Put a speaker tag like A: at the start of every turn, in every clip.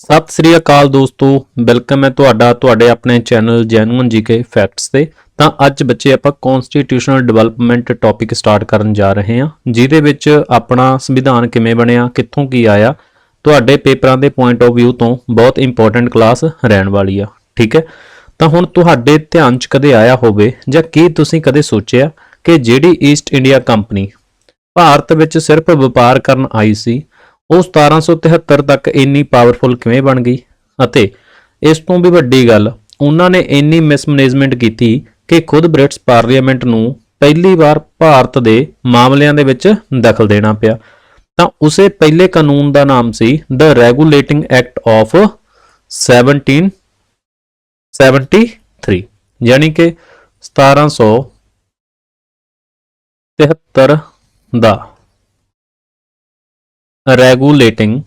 A: ਸਤਿ ਸ੍ਰੀ ਅਕਾਲ ਦੋਸਤੋ ਵੈਲਕਮ ਹੈ ਤੁਹਾਡਾ, ਤੁਹਾਡੇ ਆਪਣੇ ਚੈਨਲ ਜੈਨੂਅਨ ਜੀਕੇ ਫੈਕਟਸ ਤੇ। ਤਾਂ ਅੱਜ ਬੱਚੇ ਆਪਾਂ ਕਨਸਟੀਟਿਊਸ਼ਨਲ ਡਿਵੈਲਪਮੈਂਟ ਟੌਪਿਕ ਸਟਾਰਟ ਕਰਨ ਜਾ ਰਹੇ ਹਾਂ, ਜਿਹਦੇ ਵਿੱਚ ਆਪਣਾ ਸੰਵਿਧਾਨ ਕਿਵੇਂ ਬਣਿਆ, ਕਿੱਥੋਂ ਕੀ ਆਇਆ, ਤੁਹਾਡੇ ਪੇਪਰਾਂ ਦੇ ਪੁਆਇੰਟ ਆਫ View ਤੋਂ ਬਹੁਤ ਇੰਪੋਰਟੈਂਟ ਕਲਾਸ ਰਹਿਣ ਵਾਲੀ ਆ, ਠੀਕ ਹੈ? ਤਾਂ ਹੁਣ ਤੁਹਾਡੇ ਧਿਆਨ 'ਚ ਕਦੇ ਆਇਆ ਹੋਵੇ, ਜਾਂ ਕੀ ਤੁਸੀਂ ਕਦੇ ਸੋਚਿਆ ਕਿ ਜਿਹੜੀ ਈਸਟ ਇੰਡੀਆ ਕੰਪਨੀ ਭਾਰਤ ਵਿੱਚ ਸਿਰਫ ਵਪਾਰ ਕਰਨ ਆਈ ਸੀ ਉਹ 1773 ਤੱਕ ਇੰਨੀ ਪਾਵਰਫੁਲ ਕਿਵੇਂ ਬਣ ਗਈ? ਅਤੇ ਇਸ ਤੋਂ ਵੀ ਵੱਡੀ ਗੱਲ, ਉਹਨਾਂ ਨੇ ਇੰਨੀ ਮਿਸਮੈਨੇਜਮੈਂਟ ਕੀਤੀ ਕਿ ਖੁਦ ਬ੍ਰਿਟਿਸ਼ ਪਾਰਲੀਮੈਂਟ ਨੂੰ ਪਹਿਲੀ ਵਾਰ ਭਾਰਤ ਦੇ ਮਾਮਲਿਆਂ ਦੇ ਵਿੱਚ ਦਖਲ ਦੇਣਾ ਪਿਆ। ਤਾਂ ਉਸੇ ਪਹਿਲੇ ਕਾਨੂੰਨ ਦਾ ਨਾਮ ਸੀ ਦ ਰੈਗੂਲੇਟਿੰਗ ਐਕਟ ਆਫ 1773 ਯਾਨੀ ਕਿ 1773 ਦਾ। Regulating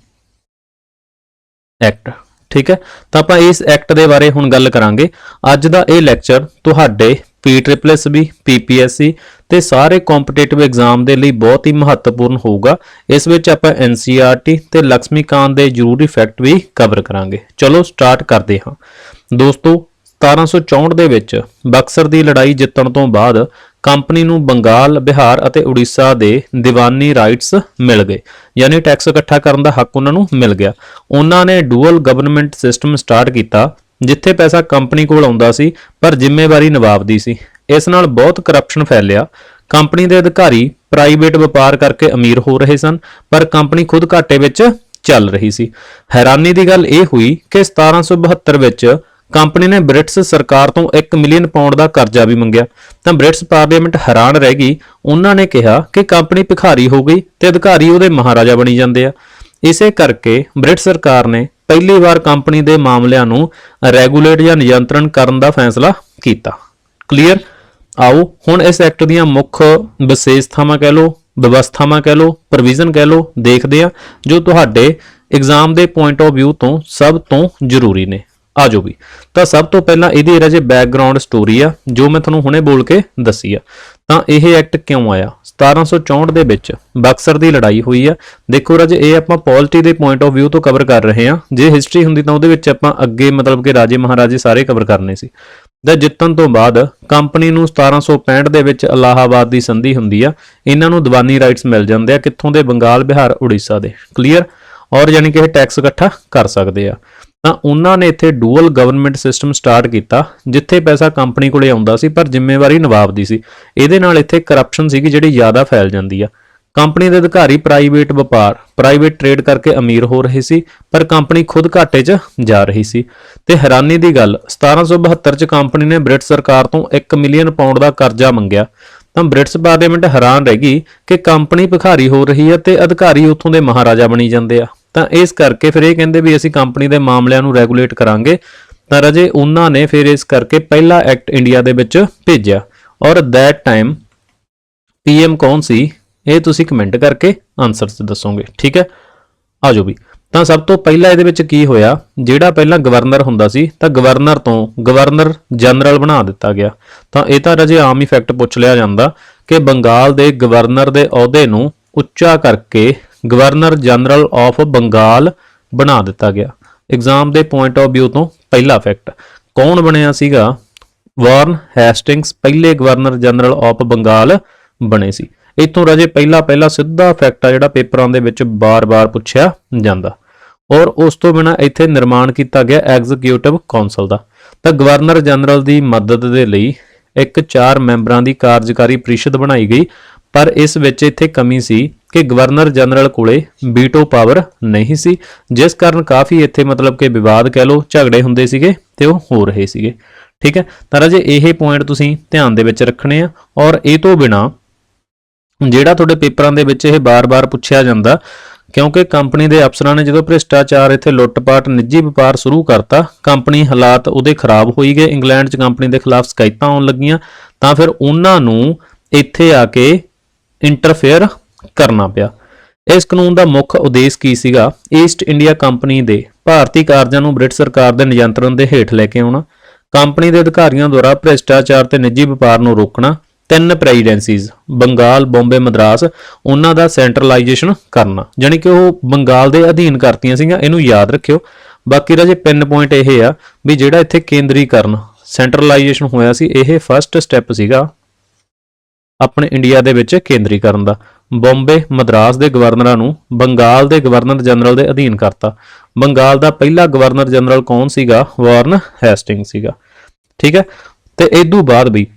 A: act. ਠੀਕ ਹੈ? ਤਾਂ ਆਪਾਂ ਇਸ ਐਕਟ ਦੇ ਬਾਰੇ ਹੁਣ ਗੱਲ ਕਰਾਂਗੇ। ਅੱਜ ਦਾ ਇਹ ਲੈਕਚਰ ਤੁਹਾਡੇ ਪੀਟ੍ਰਿਪਲਐਸਬੀ ਪੀਪੀਐਸਸੀ ਤੇ ਸਾਰੇ ਕੰਪੀਟੀਟਿਵ ਐਗਜ਼ਾਮ ਦੇ ਲਈ ਬਹੁਤ ਹੀ ਮਹੱਤਵਪੂਰਨ ਹੋਊਗਾ। ਇਸ ਵਿੱਚ ਆਪਾਂ ਐਨਸੀਆਰਟੀ ਤੇ ਲక్ష్ਮੀਕਾਂਤ ਦੇ ਜ਼ਰੂਰੀ ਫੈਕਟ ਵੀ ਕਵਰ ਕਰਾਂਗੇ। ਚਲੋ ਸਟਾਰਟ ਕਰਦੇ ਹਾਂ। ਦੋਸਤੋ 1764 ਦੇ ਵਿੱਚ ਬਕਸਰ ਦੀ ਲੜਾਈ ਜਿੱਤਣ ਤੋਂ ਬਾਅਦ ਕੰਪਨੀ ਨੂੰ ਬੰਗਾਲ, ਬਿਹਾਰ ਅਤੇ ਉੜੀਸਾ ਦੇ ਦੀਵਾਨੀ ਰਾਈਟਸ ਮਿਲ ਗਏ। ਯਾਨੀ ਟੈਕਸ ਇਕੱਠਾ ਕਰਨ ਦਾ ਹੱਕ ਉਹਨਾਂ ਨੂੰ ਮਿਲ ਗਿਆ। ਉਹਨਾਂ ਨੇ ਡੂਅਲ ਗਵਰਨਮੈਂਟ ਸਿਸਟਮ ਸਟਾਰਟ ਕੀਤਾ, ਜਿੱਥੇ ਪੈਸਾ ਕੰਪਨੀ ਕੋਲ ਆਉਂਦਾ ਸੀ, ਪਰ ਜ਼ਿੰਮੇਵਾਰੀ ਨਵਾਬ ਦੀ ਸੀ। ਇਸ ਨਾਲ ਬਹੁਤ ਕਰਪਸ਼ਨ ਫੈਲਿਆ। ਕੰਪਨੀ ਦੇ ਅਧਿਕਾਰੀ ਪ੍ਰਾਈਵੇਟ ਵਪਾਰ ਕਰਕੇ ਅਮੀਰ ਹੋ ਰਹੇ ਸਨ, ਪਰ ਕੰਪਨੀ ਖੁਦ ਘਾਟੇ ਵਿੱਚ ਚੱਲ ਰਹੀ ਸੀ। ਹੈਰਾਨੀ ਦੀ ਗੱਲ ਇਹ ਹੋਈ ਕਿ 1772 ਵਿੱਚ ਕੰਪਨੀ ਨੇ ਬ੍ਰਿਟਿਸ਼ ਸਰਕਾਰ ਤੋਂ 1 ਮਿਲੀਅਨ ਪਾਉਂਡ ਦਾ ਕਰਜ਼ਾ ਵੀ ਮੰਗਿਆ। ਤਾਂ ਬ੍ਰਿਟਿਸ਼ ਪਾਰਲੀਮੈਂਟ ਹੈਰਾਨ ਰਹਿ ਗਈ। ਉਹਨਾਂ ਨੇ ਕਿਹਾ ਕਿ ਕੰਪਨੀ ਭਿਖਾਰੀ ਹੋ ਗਈ ਤੇ ਅਧਿਕਾਰੀ ਉਹਦੇ ਮਹਾਰਾਜਾ ਬਣੀ ਜਾਂਦੇ ਆ। ਇਸੇ ਕਰਕੇ ਬ੍ਰਿਟਿਸ਼ ਸਰਕਾਰ ਨੇ ਪਹਿਲੀ ਵਾਰ ਕੰਪਨੀ ਦੇ ਮਾਮਲਿਆਂ ਨੂੰ ਰੈਗੂਲੇਟ ਜਾਂ ਨਿਯੰਤਰਣ ਕਰਨ ਦਾ ਫੈਸਲਾ ਕੀਤਾ। ਕਲੀਅਰ? ਆਓ, ਹੁਣ ਇਸ ਐਕਟ ਦੀਆਂ ਮੁੱਖ ਵਿਸ਼ੇਸ਼ਤਾਵਾਂ ਕਹਿ ਲਓ, ਵਿਵਸਥਾਵਾਂ ਕਹਿ ਲਓ, ਪ੍ਰੋਵੀਜ਼ਨ ਕਹਿ ਲਓ, ਦੇਖਦੇ ਆ ਜੋ ਤੁਹਾਡੇ ਐਗਜ਼ਾਮ ਦੇ ਪੁਆਇੰਟ ਆਫ View ਤੋਂ ਸਭ ਤੋਂ ਜ਼ਰੂਰੀ ਨੇ। ਆਜੋ ਵੀ। ਤਾਂ ਸਭ ਤੋਂ ਪਹਿਲਾਂ ਇਹਦੀ ਰਾਜੇ ਬੈਕਗ੍ਰਾਉਂਡ ਸਟੋਰੀ ਆ, ਜੋ ਮੈਂ ਤੁਹਾਨੂੰ ਹੁਣੇ ਬੋਲ ਕੇ ਦੱਸੀ ਆ। ਤਾਂ ਇਹ ਐਕਟ ਕਿਉਂ ਆਇਆ? 1764 ਦੇ ਵਿੱਚ ਬਕਸਰ ਦੀ ਲੜਾਈ ਹੋਈ ਆ। ਦੇਖੋ ਰਾਜੇ, ਇਹ ਆਪਾਂ ਪੋਲਿਟੀ ਦੇ ਪੁਆਇੰਟ ਆਫ View ਤੋਂ ਕਵਰ ਕਰ ਰਹੇ ਆ। ਜੇ ਹਿਸਟਰੀ ਹੁੰਦੀ ਤਾਂ ਉਹਦੇ ਵਿੱਚ ਆਪਾਂ ਅੱਗੇ ਮਤਲਬ ਕਿ ਰਾਜੇ ਮਹਾਰਾਜੇ ਸਾਰੇ ਕਵਰ ਕਰਨੇ ਸੀ। ਦਾ ਜਿੱਤਣ ਤੋਂ ਬਾਅਦ ਕੰਪਨੀ ਨੂੰ 1765 ਦੇ ਵਿੱਚ ਅਲਾਹਾਬਾਦ ਦੀ ਸੰਧੀ ਹੁੰਦੀ ਆ। ਇਹਨਾਂ ਨੂੰ ਦੀਵਾਨੀ ਰਾਈਟਸ ਮਿਲ ਜਾਂਦੇ ਆ। ਕਿੱਥੋਂ ਦੇ ਬੰਗਾਲ, ਬਿਹਾਰ, ਉੜੀਸਾ ਦੇ। ਕਲੀਅਰ ਔਰ ਯਾਨੀ ਕਿ ਇਹ ਟੈਕਸ ਇਕੱਠਾ ਕਰ ਸਕਦੇ ਆ। ਤਾਂ ਉਹਨਾਂ ਨੇ ਇੱਥੇ ਡੂਅਲ ਗਵਰਨਮੈਂਟ ਸਿਸਟਮ ਸਟਾਰਟ ਕੀਤਾ, ਜਿੱਥੇ ਪੈਸਾ ਕੰਪਨੀ ਕੋਲੇ ਆਉਂਦਾ ਸੀ, ਪਰ ਜ਼ਿੰਮੇਵਾਰੀ ਨਵਾਬ ਦੀ ਸੀ। ਇਹਦੇ ਨਾਲ ਇੱਥੇ ਕਰਪਸ਼ਨ ਸੀਗੀ, ਜਿਹੜੀ ਜ਼ਿਆਦਾ ਫੈਲ ਜਾਂਦੀ ਆ। ਕੰਪਨੀ ਦੇ ਅਧਿਕਾਰੀ ਪ੍ਰਾਈਵੇਟ ਵਪਾਰ ਪ੍ਰਾਈਵੇਟ ਟ੍ਰੇਡ ਕਰਕੇ ਅਮੀਰ ਹੋ ਰਹੇ ਸੀ, ਪਰ ਕੰਪਨੀ ਖੁਦ ਘਾਟੇ 'ਚ ਜਾ ਰਹੀ ਸੀ। ਤੇ ਹੈਰਾਨੀ ਦੀ ਗੱਲ 1772 'ਚ ਕੰਪਨੀ ਨੇ ਬ੍ਰਿਟਿਸ਼ ਸਰਕਾਰ ਤੋਂ 1 ਮਿਲੀਅਨ ਪਾਉਂਡ ਦਾ ਕਰਜ਼ਾ ਮੰਗਿਆ। ਤਾਂ ਬ੍ਰਿਟਿਸ਼ ਪਾਰਲੀਮੈਂਟ ਹੈਰਾਨ ਰਹਿ ਗਈ ਕਿ ਕੰਪਨੀ ਭਿਖਾਰੀ ਹੋ ਰਹੀ ਹੈ ਤੇ ਅਧਿਕਾਰੀ ਉੱਥੋਂ ਦੇ ਮਹਾਰਾਜਾ ਬਣੀ ਜਾਂਦੇ ਆ। ਤਾਂ ਇਸ ਕਰਕੇ ਫਿਰ ਇਹ ਕਹਿੰਦੇ ਵੀ ਅਸੀਂ ਕੰਪਨੀ ਦੇ ਮਾਮਲਿਆਂ ਨੂੰ ਰੈਗੂਲੇਟ ਕਰਾਂਗੇ। ਤਾਂ ਰਜੇ, ਉਹਨਾਂ ਨੇ ਫਿਰ ਇਸ ਕਰਕੇ ਪਹਿਲਾ ਐਕਟ ਇੰਡੀਆ ਦੇ ਵਿੱਚ ਭੇਜਿਆ। ਔਰ ਦੈਟ ਟਾਈਮ ਪੀਐਮ ਕੌਣ ਸੀ? ਇਹ ਤੁਸੀਂ ਕਮੈਂਟ ਕਰਕੇ ਆਨਸਰਸ ਦੱਸੋਗੇ, ਠੀਕ ਹੈ? ਆਜੋ ਵੀ। ਤਾਂ ਸਭ ਤੋਂ ਪਹਿਲਾਂ ਇਹਦੇ ਵਿੱਚ ਕੀ ਹੋਇਆ? ਜਿਹੜਾ ਪਹਿਲਾਂ ਗਵਰਨਰ ਹੁੰਦਾ ਸੀ, ਤਾਂ ਗਵਰਨਰ ਤੋਂ ਗਵਰਨਰ ਜਨਰਲ ਬਣਾ ਦਿੱਤਾ ਗਿਆ। ਤਾਂ ਇਹ ਤਾਂ ਰਜੇ ਆਮ ਹੀ ਫੈਕਟ ਪੁੱਛ ਲਿਆ ਜਾਂਦਾ ਕਿ ਬੰਗਾਲ ਦੇ ਗਵਰਨਰ ਦੇ ਅਹੁਦੇ ਨੂੰ ਉੱਚਾ ਕਰਕੇ ਗਵਰਨਰ ਜਨਰਲ ਆਫ ਬੰਗਾਲ ਬਣਾ ਦਿੱਤਾ ਗਿਆ। ਐਗਜ਼ਾਮ ਦੇ ਪੁਆਇੰਟ ਆਫ View ਤੋਂ ਪਹਿਲਾ ਫੈਕਟ ਕੌਣ ਬਣਿਆ ਸੀਗਾ? ਵਾਰਨ ਹੈਸਟਿੰਗਸ ਪਹਿਲੇ ਗਵਰਨਰ ਜਨਰਲ ਆਫ ਬੰਗਾਲ ਬਣੇ ਸੀ। ਇਤੋਂ ਰਾਜੇ ਪਹਿਲਾ ਪਹਿਲਾ ਸਿੱਧਾ ਫੈਕਟ ਆ ਜਿਹੜਾ ਪੇਪਰਾਂ ਦੇ ਵਿੱਚ ਬਾਰ-ਬਾਰ ਪੁੱਛਿਆ ਜਾਂਦਾ। ਔਰ ਉਸ ਤੋਂ ਬਿਨਾ ਇੱਥੇ ਨਿਰਮਾਣ ਕੀਤਾ ਗਿਆ ਐਗਜ਼ੀਕਿਊਟਿਵ ਕੌਂਸਲ ਦਾ। ਤਾਂ ਗਵਰਨਰ ਜਨਰਲ ਦੀ ਮਦਦ ਦੇ ਲਈ ਇੱਕ ਚਾਰ ਮੈਂਬਰਾਂ ਦੀ ਕਾਰਜਕਾਰੀ ਪ੍ਰੀਸ਼ਦ ਬਣਾਈ ਗਈ, ਪਰ ਇਸ ਵਿੱਚ ਇੱਥੇ ਕਮੀ ਸੀ ਕਿ ਗਵਰਨਰ ਜਨਰਲ ਕੋਲੇ ਵੀਟੋ ਪਾਵਰ ਨਹੀਂ ਸੀ, ਜਿਸ ਕਾਰਨ ਕਾਫੀ ਇੱਥੇ ਮਤਲਬ ਕਿ ਵਿਵਾਦ ਕਹਿ ਲਓ, ਝਗੜੇ ਹੁੰਦੇ ਸੀਗੇ ਤੇ ਉਹ ਹੋ ਰਹੇ ਸੀਗੇ। ਠੀਕ ਹੈ? ਤਾਂ ਰਾਜੇ, ਇਹ ਪੁਆਇੰਟ ਤੁਸੀਂ ਧਿਆਨ ਦੇ ਵਿੱਚ ਰੱਖਣੇ ਆ ਔਰ ਇਹ ਤੋਂ ਬਿਨਾ ਜਿਹੜਾ ਤੁਹਾਡੇ ਪੇਪਰਾਂ ਦੇ ਵਿੱਚ ਇਹ ਬਾਰ-ਬਾਰ ਪੁੱਛਿਆ ਜਾਂਦਾ, ਕਿਉਂਕਿ ਕੰਪਨੀ ਦੇ ਅਫਸਰਾਂ ਨੇ ਜਦੋਂ ਭ੍ਰਿਸ਼ਟਾਚਾਰ ਇੱਥੇ ਲੁੱਟਪਾਟ, ਨਿੱਜੀ ਵਪਾਰ ਸ਼ੁਰੂ ਕਰਤਾ, ਕੰਪਨੀ ਹਾਲਾਤ ਉਹਦੇ ਖਰਾਬ ਹੋਈ ਗਏ, ਇੰਗਲੈਂਡ 'ਚ ਕੰਪਨੀ ਦੇ ਖਿਲਾਫ ਸ਼ਿਕਾਇਤਾਂ ਆਉਣ ਲੱਗੀਆਂ, ਤਾਂ ਫਿਰ ਉਹਨਾਂ ਨੂੰ ਇੱਥੇ ਆ ਕੇ ਇੰਟਰਫੇਅਰ ਕਰਨਾ ਪਿਆ। ਇਸ ਕਾਨੂੰਨ ਦਾ ਮੁੱਖ ਉਦੇਸ਼ ਕੀ ਸੀਗਾ? ਈਸਟ ਇੰਡੀਆ ਕੰਪਨੀ ਦੇ ਭਾਰਤੀ ਕਾਰਜਾਂ ਨੂੰ ਬ੍ਰਿਟਿਸ਼ ਸਰਕਾਰ ਦੇ ਨਿਯੰਤਰਣ ਦੇ ਹੇਠ ਲੈ ਕੇ ਆਉਣਾ, ਕੰਪਨੀ ਦੇ ਅਧਿਕਾਰੀਆਂ ਦੁਆਰਾ ਭ੍ਰਿਸ਼ਟਾਚਾਰ ਤੇ ਨਿੱਜੀ ਵਪਾਰ ਨੂੰ ਰੋਕਣਾ, ਤਿੰਨ ਪ੍ਰੈਜ਼ੀਡੈਂਸੀਜ਼ ਬੰਗਾਲ, ਬੰਬੇ, ਮਦਰਾਸ, ਉਹਨਾਂ ਦਾ ਸੈਂਟਰਲਾਈਜੇਸ਼ਨ ਕਰਨਾ। ਯਾਨੀ ਕਿ ਉਹ ਬੰਗਾਲ ਦੇ ਅਧੀਨ ਕਰਤੀਆਂ ਸੀਗੀਆਂ, ਇਹਨੂੰ ਯਾਦ ਰੱਖਿਓ। ਬਾਕੀ ਰਾਜੇ ਪਿੰਨ ਪੁਆਇੰਟ ਇਹ ਆ ਵੀ ਜਿਹੜਾ ਇੱਥੇ ਕੇਂਦਰੀਕਰਨ ਸੈਂਟਰਲਾਈਜੇਸ਼ਨ ਹੋਇਆ ਸੀ, ਇਹ ਫਰਸਟ ਸਟੈਪ ਸੀਗਾ ਆਪਣੇ ਇੰਡੀਆ ਦੇ ਵਿੱਚ ਕੇਂਦਰੀਕਰਨ ਦਾ। ਬੰਬੇ ਮਦਰਾਸ ਦੇ ਗਵਰਨਰਾਂ ਨੂੰ ਬੰਗਾਲ ਦੇ ਗਵਰਨਰ ਜਨਰਲ ਦੇ ਅਧੀਨ ਕਰਤਾ। ਬੰਗਾਲ ਦਾ ਪਹਿਲਾ ਗਵਰਨਰ ਜਨਰਲ ਕੌਣ ਸੀਗਾ? ਵਾਰਨ ਹੈਸਟਿੰਗ ਸੀਗਾ। ਠੀਕ ਹੈ? ਤੇ ਇਦੋਂ ਬਾਅਦ ਵੀ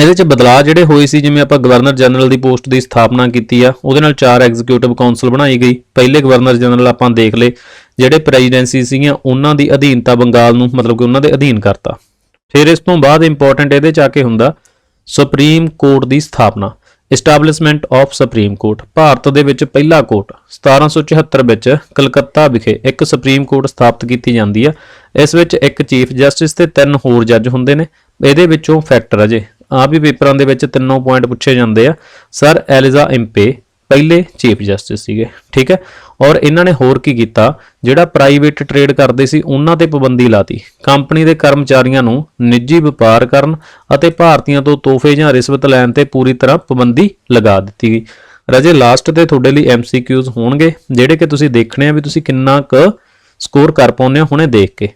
A: ਇਹਦੇ ਚ ਬਦਲਾਅ ਜਿਹੜੇ ਹੋਏ ਸੀ, ਜਿਵੇਂ ਆਪਾਂ ਗਵਰਨਰ ਜਨਰਲ ਦੀ ਪੋਸਟ ਦੀ ਸਥਾਪਨਾ ਕੀਤੀ ਆ, ਉਹਦੇ ਨਾਲ ਚਾਰ ਐਗਜ਼ੀਕਿਊਟਿਵ ਕਾਉਂਸਲ ਬਣਾਈ ਗਈ। ਪਹਿਲੇ ਗਵਰਨਰ ਜਨਰਲ ਆਪਾਂ ਦੇਖ ਲਏ, ਜਿਹੜੇ ਪ੍ਰੈਜ਼ੀਡੈਂਸੀ ਸੀਗੀਆਂ, ਉਹਨਾਂ ਦੀ ਅਧੀਨਤਾ ਬੰਗਾਲ ਨੂੰ, ਮਤਲਬ ਕਿ ਉਹਨਾਂ ਦੇ ਅਧੀਨ ਕਰਤਾ। ਫਿਰ ਇਸ ਤੋਂ ਬਾਅਦ ਇੰਪੋਰਟੈਂਟ ਇਹਦੇ ਚ ਆ ਕੇ ਹੁੰਦਾ, ਸੁਪਰੀਮ ਕੋਰਟ ਦੀ ਸਥਾਪਨਾ। Establishment of supreme court Bharat ਦੇ ਵਿੱਚ ਪਹਿਲਾ ਕੋਰਟ 1774 ਵਿੱਚ ਕਲਕੱਤਾ ਵਿਖੇ ਇੱਕ ਸੁਪਰੀਮ ਕੋਰਟ ਸਥਾਪਿਤ ਕੀਤੀ ਜਾਂਦੀ ਆ। ਇਸ ਵਿੱਚ ਇੱਕ ਚੀਫ ਜਸਟਿਸ ਤੇ ਤਿੰਨ ਹੋਰ ਜੱਜ ਹੁੰਦੇ ਨੇ। ਇਹਦੇ ਵਿੱਚੋਂ ਫੈਕਟਰ ਅਜੇ ਆ ਵੀ ਪੇਪਰਾਂ ਦੇ ਵਿੱਚ ਤਿੰਨੋਂ ਪੁਆਇੰਟ ਪੁੱਛੇ ਜਾਂਦੇ ਆ। ਸਰ ਐਲਿਜ਼ਾ ਇੰਪੇ ਪਹਿਲੇ ਚੀਫ ਜਸਟਿਸ ਸੀਗੇ। ਠੀਕ ਹੈ? ਔਰ ਇਹਨਾਂ ਨੇ ਹੋਰ ਕੀ ਕੀਤਾ? ਜਿਹੜਾ ਪ੍ਰਾਈਵੇਟ ਟ੍ਰੇਡ ਕਰਦੇ ਸੀ, ਉਹਨਾਂ ਤੇ ਪਾਬੰਦੀ ਲਾਤੀ। ਕੰਪਨੀ ਦੇ ਕਰਮਚਾਰੀਆਂ ਨੂੰ ਨਿੱਜੀ ਵਪਾਰ ਕਰਨ ਅਤੇ ਭਾਰਤੀਆਂ ਤੋਂ ਤੋਹਫੇ ਜਾਂ ਰਿਸ਼ਵਤ ਲੈਣ ਤੇ ਪੂਰੀ ਤਰ੍ਹਾਂ ਪਾਬੰਦੀ ਲਗਾ ਦਿੱਤੀ ਗਈ। ਰਾਜੇ ਲਾਸਟ ਤੇ ਤੁਹਾਡੇ ਲਈ ਐਮਸੀਕਿਊਜ਼ ਹੋਣਗੇ, ਜਿਹੜੇ ਕਿ ਤੁਸੀਂ ਦੇਖਣੇ ਆ ਵੀ ਤੁਸੀਂ ਕਿੰਨਾ ਕੁ ਸਕੋਰ ਕਰ ਪਾਉਂਦੇ ਹੋ ਹੁਣੇ ਦੇਖ ਕੇ।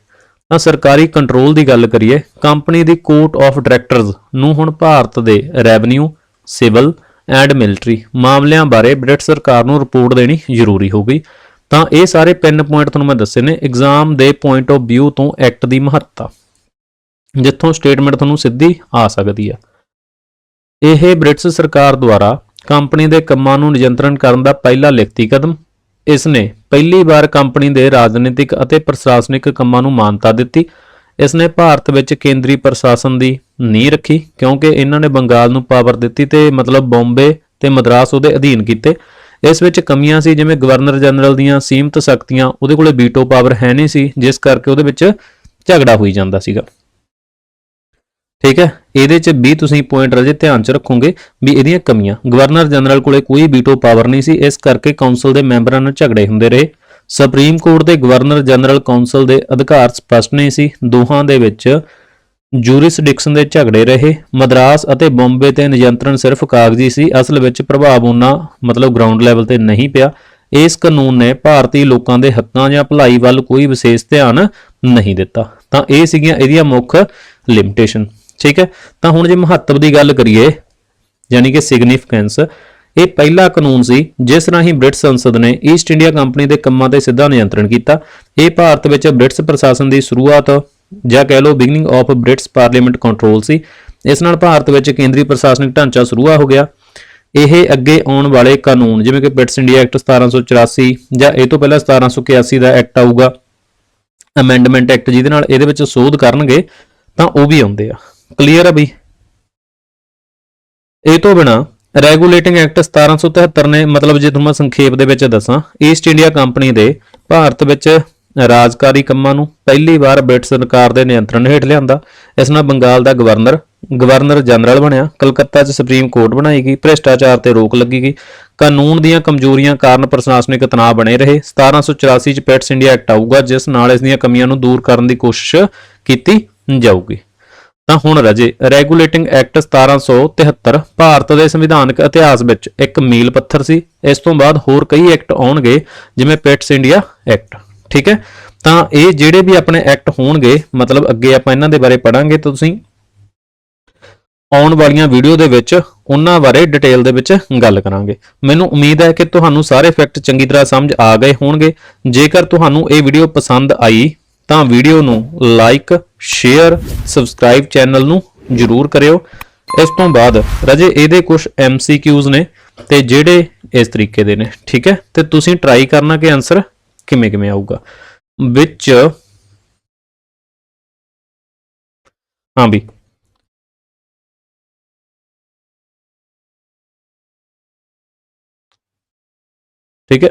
A: ਤਾਂ ਸਰਕਾਰੀ ਕੰਟਰੋਲ ਦੀ ਗੱਲ ਕਰੀਏ ਕੰਪਨੀ ਦੀ ਕੋਰਟ ਆਫ ਡਾਇਰੈਕਟਰਜ਼ ਨੂੰ ਹੁਣ ਭਾਰਤ ਦੇ ਰੈਵਨਿਊ ਸਿਵਲ ਐਂਡ ਮਿਲਟਰੀ। ਮਾਮਲਿਆਂ ਬਾਰੇ ਬ੍ਰਿਟਿਸ਼ ਸਰਕਾਰ ਨੂੰ ਰਿਪੋਰਟ ਦੇਣੀ ਜ਼ਰੂਰੀ ਹੋ ਗਈ। ਤਾਂ ਇਹ ਸਾਰੇ ਪਿੰਨ ਪੁਆਇੰਟ ਤੁਹਾਨੂੰ ਮੈਂ ਦੱਸੇ ਨੇ। ਐਗਜ਼ਾਮ ਦੇ ਪੁਆਇੰਟ ਆਫ View ਤੋਂ ਐਕਟ ਦੀ ਮਹੱਤਤਾ, ਜਿੱਥੋਂ ਸਟੇਟਮੈਂਟ ਤੁਹਾਨੂੰ ਸਿੱਧੀ ਆ ਸਕਦੀ ਆ। ਇਹ ਬ੍ਰਿਟਿਸ਼ ਸਰਕਾਰ ਦੁਆਰਾ ਕੰਪਨੀ ਦੇ ਕੰਮਾਂ ਨੂੰ ਨਿਯੰਤਰਣ ਕਰਨ ਦਾ ਪਹਿਲਾ ਲਿਖਤੀ ਕਦਮ। ਇਸ ਨੇ ਪਹਿਲੀ ਵਾਰ ਕੰਪਨੀ ਦੇ ਰਾਜਨੀਤਿਕ ਅਤੇ ਪ੍ਰਸ਼ਾਸਨਿਕ ਕੰਮਾਂ ਨੂੰ ਮਾਨਤਾ ਦਿੱਤੀ। ਇਸ ਨੇ ਭਾਰਤ ਵਿੱਚ ਕੇਂਦਰੀ ਪ੍ਰਸ਼ਾਸਨ ਦੀ ਨੀਂਹ ਰੱਖੀ, ਕਿਉਂਕਿ ਇਹਨਾਂ ਨੇ ਬੰਗਾਲ ਨੂੰ ਪਾਵਰ ਦਿੱਤੀ ਤੇ ਮਤਲਬ ਬੰਬੇ ਤੇ ਮਦਰਾਸ ਉਹਦੇ ਅਧੀਨ ਕੀਤੇ। ਇਸ ਵਿੱਚ ਕਮੀਆਂ ਸੀ, ਜਿਵੇਂ ਗਵਰਨਰ ਜਨਰਲ ਦੀਆਂ ਸੀਮਤ ਸ਼ਕਤੀਆਂ ਉਹਦੇ ਕੋਲੇ ਵੀਟੋ ਪਾਵਰ ਹੈ ਨਹੀਂ ਸੀ, ਜਿਸ ਕਰਕੇ ਉਹਦੇ ਵਿੱਚ ਝਗੜਾ ਹੋਈ ਜਾਂਦਾ ਸੀਗਾ। ਠੀਕ ਹੈ? ਇਹਦੇ 'ਚ ਵੀ ਤੁਸੀਂ ਪੁਆਇੰਟ ਰਜੇ ਧਿਆਨ 'ਚ ਰੱਖੋਗੇ ਵੀ ਇਹਦੀਆਂ ਕਮੀਆਂ ਗਵਰਨਰ ਜਨਰਲ ਕੋਲੇ ਕੋਈ ਵੀਟੋ ਪਾਵਰ ਨਹੀਂ ਸੀ, ਇਸ ਕਰਕੇ ਕੌਂਸਲ ਦੇ ਮੈਂਬਰਾਂ ਨਾਲ ਝਗੜੇ ਹੁੰਦੇ ਰਹੇ। ਸੁਪਰੀਮ ਕੋਰਟ ਦੇ ਗਵਰਨਰ ਜਨਰਲ ਕੌਂਸਲ ਦੇ ਅਧਿਕਾਰ ਸਪਸ਼ਟ ਨਹੀਂ ਸੀ, ਦੋਹਾਂ ਦੇ ਵਿੱਚ ਜੂਰਿਸਡਿਕਸ਼ਨ ਦੇ ਝਗੜੇ ਰਹੇ। ਮਦਰਾਸ ਅਤੇ ਬੰਬੇ ਤੇ ਨਿਯੰਤਰਣ ਸਿਰਫ ਕਾਗਜ਼ੀ ਸੀ। ਅਸਲ ਵਿੱਚ ਪ੍ਰਭਾਵ ਉਹਨਾਂ ਮਤਲਬ ਗਰਾਊਂਡ ਲੈਵਲ ਤੇ ਨਹੀਂ ਪਿਆ। ਇਸ ਕਾਨੂੰਨ ਨੇ ਭਾਰਤੀ ਲੋਕਾਂ ਦੇ ਹੱਕਾਂ ਜਾਂ ਭਲਾਈ ਵੱਲ ਕੋਈ ਵਿਸ਼ੇਸ਼ ਧਿਆਨ ਨਹੀਂ ਦਿੱਤਾ। ਤਾਂ ਇਹ ਸੀਗੀਆਂ ਇਹਦੀਆਂ ਮੁੱਖ ਲਿਮਿਟੇਸ਼ਨ ਠੀਕ ਹੈ? ਤਾਂ ਹੁਣ ਜੇ ਮਹੱਤਵ ਦੀ ਗੱਲ ਕਰੀਏ, ਯਾਨੀ ਕਿ ਸਿਗਨੀਫੀਕੈਂਸ ਇਹ ਪਹਿਲਾ ਕਾਨੂੰਨ ਸੀ, ਜਿਸ ਰਾਹੀਂ ਬ੍ਰਿਟਿਸ਼ ਸੰਸਦ ਨੇ ਈਸਟ ਇੰਡੀਆ ਕੰਪਨੀ ਦੇ ਕੰਮਾਂ ਤੇ ਸਿੱਧਾ ਨਿਯੰਤਰਣ ਕੀਤਾ। ਇਹ ਭਾਰਤ ਵਿੱਚ ਬ੍ਰਿਟਿਸ਼ ਪ੍ਰਸ਼ਾਸਨ ਦੀ ਸ਼ੁਰੂਆਤ ਜਾਂ ਕਹਿ ਲਓ beginning of British parliament control ਸੀ। ਇਸ ਨਾਲ ਭਾਰਤ ਵਿੱਚ ਕੇਂਦਰੀ ਪ੍ਰਸ਼ਾਸਨਿਕ ਢਾਂਚਾ ਸ਼ੁਰੂ ਹੋ ਗਿਆ। ਇਹ ਅੱਗੇ ਆਉਣ ਵਾਲੇ ਕਾਨੂੰਨ, ਜਿਵੇਂ ਕਿ ਬ੍ਰਿਟਿਸ਼ ਇੰਡੀਆ ਐਕਟ 1784 ਜਾਂ ਇਹ ਤੋਂ ਪਹਿਲਾਂ 1781 ਦਾ ਐਕਟ ਆਊਗਾ ਅਮੈਂਡਮੈਂਟ ਐਕਟ ਜਿਹਦੇ ਨਾਲ ਇਹਦੇ ਵਿੱਚ ਸੋਧ ਕਰਨਗੇ, ਤਾਂ ਉਹ ਵੀ ਆਉਂਦੇ ਆ। ਕਲੀਅਰ ਆ ਬਈ? ਇਹ ਤੋਂ ਬਿਨਾ ਰੈਗੂਲੇਟਿੰਗ ਐਕਟ 1773 ਨੇ, ਮਤਲਬ ਜੇ ਤੁਹਾਨੂੰ ਮੈਂ ਸੰਖੇਪ ਦੇ ਵਿੱਚ ਦੱਸਾਂ ਈਸਟ ਇੰਡੀਆ ਕੰਪਨੀ ਦੇ ਭਾਰਤ ਵਿੱਚ ਰਾਜਕਾਰੀ ਕੰਮਾਂ ਨੂੰ ਪਹਿਲੀ ਵਾਰ ਬ੍ਰਿਟਿਸ਼ ਸਰਕਾਰ ਦੇ ਨਿਯੰਤਰਣ ਹੇਠ ਲਿਆਂਦਾ। ਇਸ ਨਾਲ ਬੰਗਾਲ ਦਾ ਗਵਰਨਰ ਗਵਰਨਰ ਜਨਰਲ ਬਣਿਆ। ਕਲਕੱਤਾ 'ਚ ਸੁਪਰੀਮ ਕੋਰਟ ਬਣਾਈ ਗਈ। ਭ੍ਰਿਸ਼ਟਾਚਾਰ ਤੇ ਰੋਕ ਲੱਗੀ ਗਈ। ਕਾਨੂੰਨ ਦੀਆਂ ਕਮਜ਼ੋਰੀਆਂ ਕਾਰਨ ਪ੍ਰਸ਼ਾਸਨਿਕ ਤਣਾਅ ਬਣੇ ਰਹੇ। 1784 'ਚ ਪੈਟਸ ਇੰਡੀਆ ਐਕਟ ਆਊਗਾ, ਜਿਸ ਨਾਲ ਇਸ ਦੀਆਂ ਕਮੀਆਂ ਨੂੰ ਦੂਰ ਕਰਨ ਦੀ ਕੋਸ਼ਿਸ਼ ਕੀਤੀ ਜਾਊਗੀ। ਤਾਂ ਹੁਣ ਰਜੇ। ਰੈਗੂਲੇਟਿੰਗ ਐਕਟ 1773 ਭਾਰਤ ਦੇ ਸੰਵਿਧਾਨਕ ਇਤਿਹਾਸ ਵਿੱਚ ਇੱਕ ਮੀਲ ਪੱਥਰ ਸੀ। ਇਸ ਤੋਂ ਬਾਅਦ ਹੋਰ ਕਈ ਐਕਟ ਆਉਣਗੇ, ਜਿਵੇਂ ਪੈਟਸ ਇੰਡੀਆ ਐਕਟ। ਠੀਕ ਹੈ? ਤਾਂ ਇਹ ਜਿਹੜੇ ਵੀ ਆਪਣੇ ਐਕਟ ਹੋਣਗੇ, ਮਤਲਬ ਅੱਗੇ ਆਪਾਂ ਇਹਨਾਂ ਦੇ ਬਾਰੇ ਪੜਾਂਗੇ ਤਾਂ ਤੁਸੀਂ ਆਉਣ ਵਾਲੀਆਂ ਵੀਡੀਓ ਦੇ ਵਿੱਚ ਉਹਨਾਂ ਬਾਰੇ ਡਿਟੇਲ ਦੇ ਵਿੱਚ ਗੱਲ ਕਰਾਂਗੇ। ਮੈਨੂੰ ਉਮੀਦ ਹੈ ਕਿ ਤੁਹਾਨੂੰ ਸਾਰੇ ਫੈਕਟ ਚੰਗੀ ਤਰ੍ਹਾਂ ਸਮਝ ਆ ਗਏ ਹੋਣਗੇ। ਜੇਕਰ ਤੁਹਾਨੂੰ ਇਹ ਵੀਡੀਓ ਪਸੰਦ ਆਈ, ਤਾਂ ਵੀਡੀਓ ਨੂੰ ਲਾਈਕ ਸ਼ੇਅਰ ਸਬਸਕ੍ਰਾਈਬ ਚੈਨਲ ਨੂੰ ਜਰੂਰ ਕਰਿਓ। ਇਸ ਤੋਂ ਬਾਅਦ ਰਜੇ ਇਹਦੇ ਕੁਝ MCQs ਨੇ ਤੇ ਜਿਹੜੇ ਇਸ ਤਰੀਕੇ ਦੇ ਨੇ, ਠੀਕ ਹੈ? ਤੇ ਤੁਸੀਂ ਟਰਾਈ ਕਰਨਾ ਕਿ ਆਨਸਰ ਕਿਵੇਂ ਕਿਵੇਂ ਆਊਗਾ ਵਿੱਚ ਹਾਂ ਵੀ ਠੀਕ ਹੈ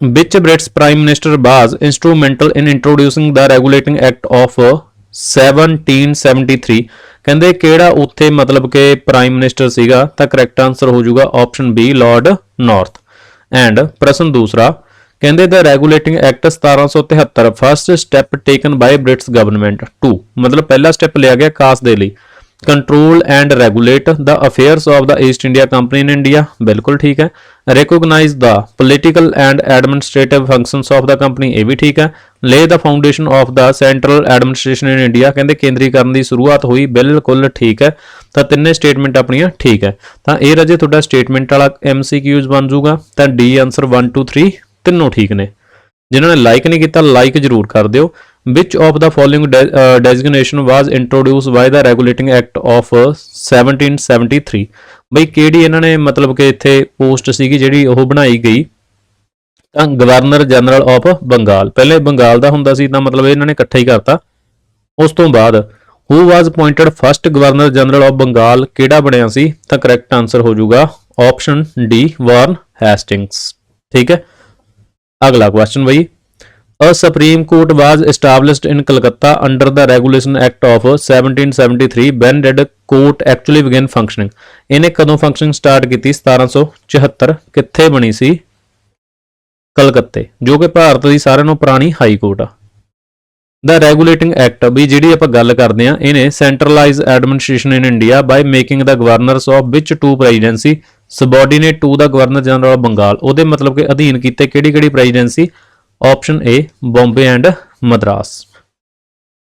A: which British Prime Minister was instrumental in introducing the Regulating Act of 1773 ਕਹਿੰਦੇ ਕਿਹੜਾ ਉੱਥੇ ਮਤਲਬ ਕਿ ਪ੍ਰਾਈਮ ਮਿਨਿਸਟਰ ਸੀਗਾ ਤਾਂ ਕਰੈਕਟ ਆਨਸਰ ਹੋ ਜਾਊਗਾ option B Lord North and ਪ੍ਰਸ਼ਨ ਦੂਸਰਾ ਕਹਿੰਦੇ the regulating act 1773 first step taken by British government to ਮਤਲਬ ਪਹਿਲਾ ਸਟੈਪ ਲਿਆ ਗਿਆ ਕਾਸ ਦੇ ਲਈ। Control and regulate the affairs of the East India company in India ਬਿਲਕੁਲ ਠੀਕ ਹੈ। recognize the political and administrative functions of the company ਇਹ ਵੀ ਠੀਕ ਹੈ। lay the foundation of the central administration in India ਕਹਿੰਦੇ ਕੇਂਦਰੀਕਰਨ ਦੀ ਸ਼ੁਰੂਆਤ ਹੋਈ, ਬਿਲਕੁਲ ਠੀਕ ਹੈ। ਤਾਂ ਤਿੰਨੇ ਸਟੇਟਮੈਂਟ ਆਪਣੀਆਂ ਠੀਕ ਹੈ। ਤਾਂ ਇਹ ਰਾਜੇ ਤੁਹਾਡਾ ਸਟੇਟਮੈਂਟ ਵਾਲਾ MCQs ਬਣ ਜਾਊਗਾ। ਤਾਂ ਡੀ ਆਨਸਰ 1 2 3 ਤਿੰਨੋਂ ਠੀਕ ਨੇ। ਜਿਨ੍ਹਾਂ ਨੇ ਲਾਈਕ ਨਹੀਂ ਕੀਤਾ ਲਾਈਕ ਜ਼ਰੂਰ ਕਰ ਦਿਓ। Which of the following de- uh, designation was introduced by the regulating act of 1773 ਬਈ ਕਿਹੜੀ ਇਹਨਾਂ ਨੇ ਮਤਲਬ ਕਿ ਇੱਥੇ ਪੋਸਟ ਸੀਗੀ ਜਿਹੜੀ ਉਹ ਬਣਾਈ ਗਈ? ਤਾਂ ਗਵਰਨਰ ਜਨਰਲ ਆਫ ਬੰਗਾਲ। ਪਹਿਲੇ ਬੰਗਾਲ ਦਾ ਹੁੰਦਾ ਸੀ ਤਾਂ ਮਤਲਬ ਇਹਨਾਂ ਨੇ ਇਕੱਠਾ ਹੀ ਕਰਤਾ। ਉਸ ਤੋਂ ਬਾਅਦ who was appointed first governor general of Bengal? ਕਿਹੜਾ ਬਣਿਆ ਸੀ? ਤਾਂ ਕਰੈਕਟ ਆਨਸਰ ਹੋ ਜਾਊਗਾ। ਆਪਸ਼ਨ ਡੀ ਵਾਰਨ ਹੈਸਟਿੰਗਸ ਠੀਕ ਹੈ? ਅਗਲਾ ਕੁਐਸਚਨ ਬਈ A Supreme Court was established in Calcutta under the Regulation Act of 1773. When did court actually begin functioning? ਇਹਨੇ ਕਦੋਂ ਫੰਕਸ਼ਨਿੰਗ ਸਟਾਰਟ ਕੀਤੀ 1774 ਕਿੱਥੇ ਬਣੀ ਸੀ ਕਲਕੱਤੇ, ਜੋ ਕਿ ਭਾਰਤ ਦੀ ਸਾਰਿਆਂ ਨੂੰ ਪੁਰਾਣੀ ਹਾਈ ਕੋਰਟ ਆ ਦਾ ਰੈਗੂਲੇਟਿੰਗ ਐਕਟ ਵੀ ਜਿਹੜੀ ਆਪਾਂ ਗੱਲ ਕਰਦੇ ਆ ਇਹਨੇ centralize administration in India by making the governors of which two presidency subordinate to the governor general of Bengal ਉਹਦੇ ਮਤਲਬ ਕਿ ਅਧੀਨ ਕੀਤੇ ਕਿਹੜੀ ਕਿਹੜੀ presidency option A Bombay and Madras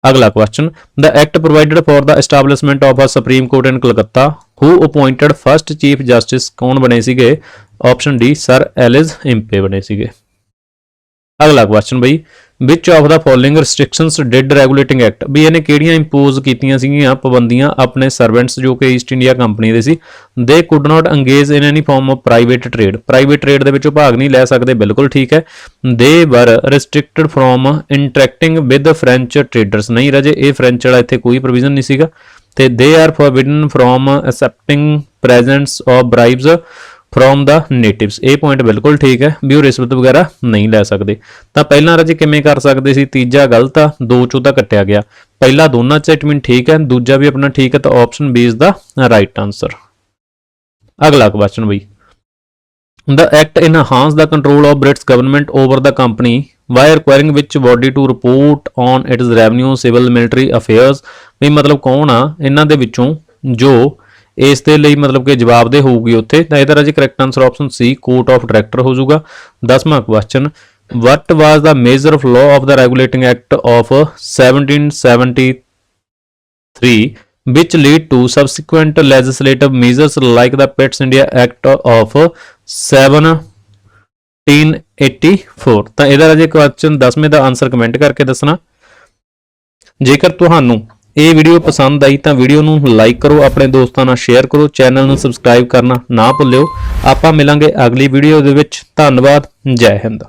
A: ਅਗਲਾ question the act provided for the establishment of a supreme court in calcutta who appointed first chief justice? ਕੌਣ ਬਣੇ ਸੀਗੇ option D sir Elijah Impey ਬਣੇ ਸੀਗੇ ਅਗਲਾ ਕੁਐਸਚਨ ਬਈ which of the following restrictions did regulating act ਵੀ ਇਹਨੇ ਕਿਹੜੀਆਂ impose ਕੀਤੀਆਂ ਸੀਗੀਆਂ ਪਾਬੰਦੀਆਂ ਆਪਣੇ ਸਰਵੈਂਟਸ ਜੋ ਕਿ ਈਸਟ ਇੰਡੀਆ ਕੰਪਨੀ ਦੇ ਸੀ they could not engage in any form of private trade private trade ਦੇ ਵਿੱਚੋਂ ਭਾਗ ਨਹੀਂ ਲੈ ਸਕਦੇ, ਬਿਲਕੁਲ ਠੀਕ ਹੈ। They were restricted from interacting with French traders. ਨਹੀਂ ਰਜੇ, ਇਹ ਫ੍ਰੈਂਚ ਵਾਲਾ ਇੱਥੇ ਕੋਈ ਪ੍ਰੋਵੀਜ਼ਨ ਨਹੀਂ ਸੀਗਾ। ਤੇ they are forbidden from accepting presents of bribes from the natives ਇਹ ਪੁਆਇੰਟ ਬਿਲਕੁਲ ਠੀਕ ਹੈ ਵੀ ਉਹ ਰਿਸ਼ਵਤ ਵਗੈਰਾ ਨਹੀਂ ਲੈ ਸਕਦੇ। ਤਾਂ ਪਹਿਲਾਂ ਰਾਜੇ ਕਿਵੇਂ ਕਰ ਸਕਦੇ ਸੀ? ਤੀਜਾ ਗਲਤ ਆ ਦੋ ਚੋਂ ਤਾਂ ਕੱਟਿਆ ਗਿਆ। ਪਹਿਲਾ ਦੋਨਾਂ ਚ ਇਟ ਠੀਕ ਹੈ ਦੂਜਾ ਵੀ ਆਪਣਾ ਠੀਕ ਹੈ ਤਾਂ option B is the right answer ਅਗਲਾ ਕੁਐਸਚਨ ਬਈ। The act enhance the control of British government over the company by requiring which body to report on its revenue, civil, military affairs ਵੀ ਮਤਲਬ ਕੌਣ ਆ? ਇਹਨਾਂ ਦੇ ਵਿੱਚੋਂ ਜੋ ਇਸ ਦੇ ਲਈ ਮਤਲਬ ਕਿ ਜਵਾਬਦੇ ਹੋਊਗੀ ਉੱਥੇ ਤਾਂ ਇਹਦਾ ਰਾਜ correct answer option C court of director ਹੋ ਜਾਊਗਾ 10ਵਾਂ question what was the major of law of the regulating act of 1773 which lead to subsequent legislative measures like the Pets India Act of 1784 ਤਾਂ ਇਹਦਾ ਰਾਜੇ question 10ਵੇਂ ਦਾ answer comment ਕਰਕੇ ਦੱਸਣਾ ਜੇਕਰ ਤੁਹਾਨੂੰ ਇਹ ਵੀਡੀਓ ਪਸੰਦ ਆਈ ਤਾਂ ਵੀਡੀਓ ਨੂੰ ਲਾਈਕ ਕਰੋ, ਆਪਣੇ ਦੋਸਤਾਂ ਨਾਲ ਸ਼ੇਅਰ ਕਰੋ ਚੈਨਲ ਨੂੰ ਸਬਸਕ੍ਰਾਈਬ ਕਰਨਾ ਨਾ ਭੁੱਲਿਓ। ਆਪਾਂ ਮਿਲਾਂਗੇ ਅਗਲੀ ਵੀਡੀਓ ਦੇ ਵਿੱਚ। ਧੰਨਵਾਦ, ਜੈ ਹਿੰਦ।